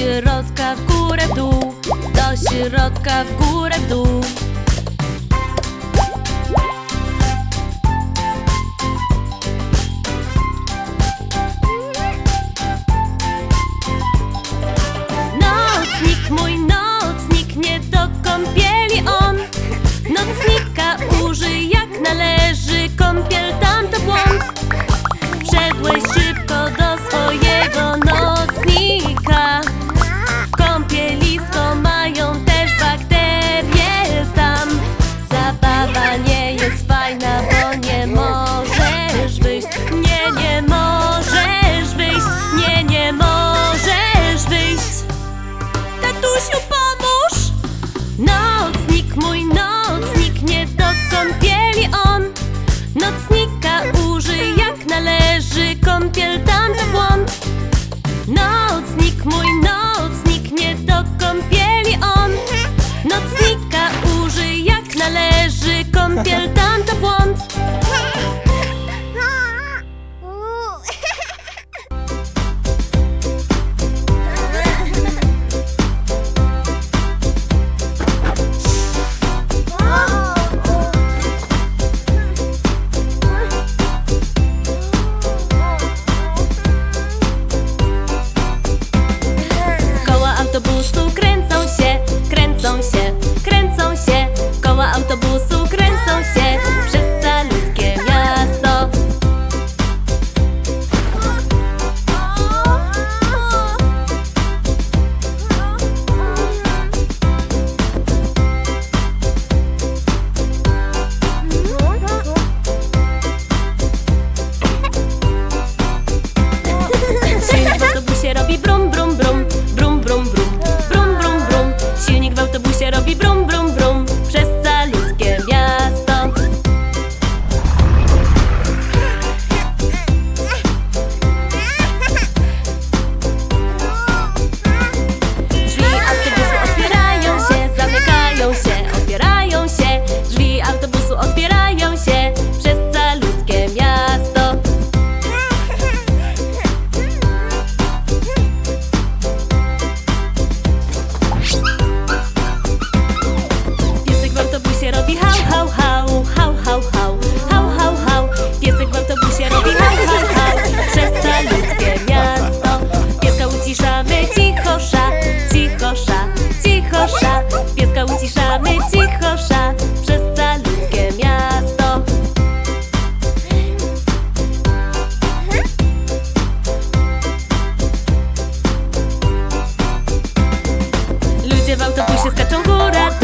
środka, w górę, w Do środka, w górę, w dół. Nocnik, mój nocnik, nie do kąpieli on. Nocnika użyj jak należy, kąpiel tam to błąd. Wszedłeś szybko do swojego autobusu kręcą się przez calutkie miasto. Silnik w autobusie robi brum, brum, brum, brum, brum, brum, brum, brum, brum. Silnik w autobusie robi brum. that